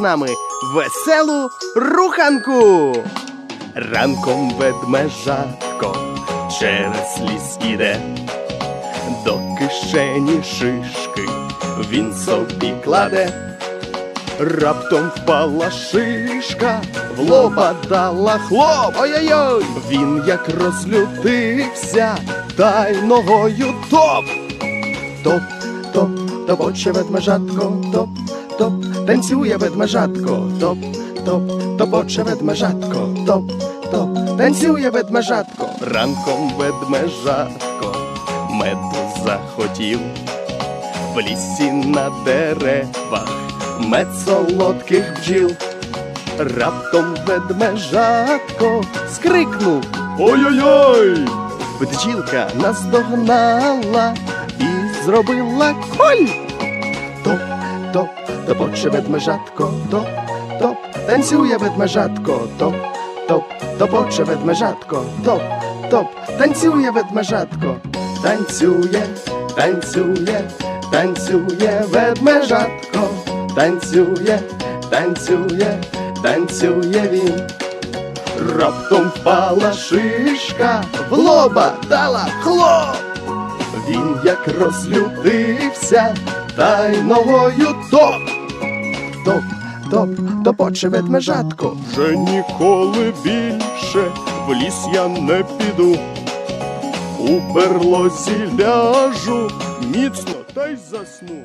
нами веселу руханку. Ранком ведмежатко через ліс іде, до кишені шишки він собі кладе. Раптом впала шишка, в лоба дала хлоп. Ой-ой-ой! Він як розлютився, та й ногою топ. Топ, топ, топоче ведмежатко, топ, топ, танцює ведмежатко, топ, топ, топоче ведмежатко, топ, топ, танцює ведмежатко. Ранком ведмежатко, меду захотів в лісі на деревах мед солодких бджіл. Раптом ведмежатко скрикнув Ой-ой-ой! Бджілка наздогнала і зробила коль. Топ, топ, топоче ведмежатко, топ, топ, танцює ведмежатко, топ, топ, топоче ведмежатко, топ, топ, танцює ведмежатко, танцює, танцює, танцює ведмежатко, танцює, танцює, танцює він. Раптом впала шишка, в лоба дала хлоп. Він як розлютився, та новою топ. топ. Топ, топ, топоче ведмежатко. Вже ніколи більше в ліс я не піду. У берлозі ляжу, міцно та й засну.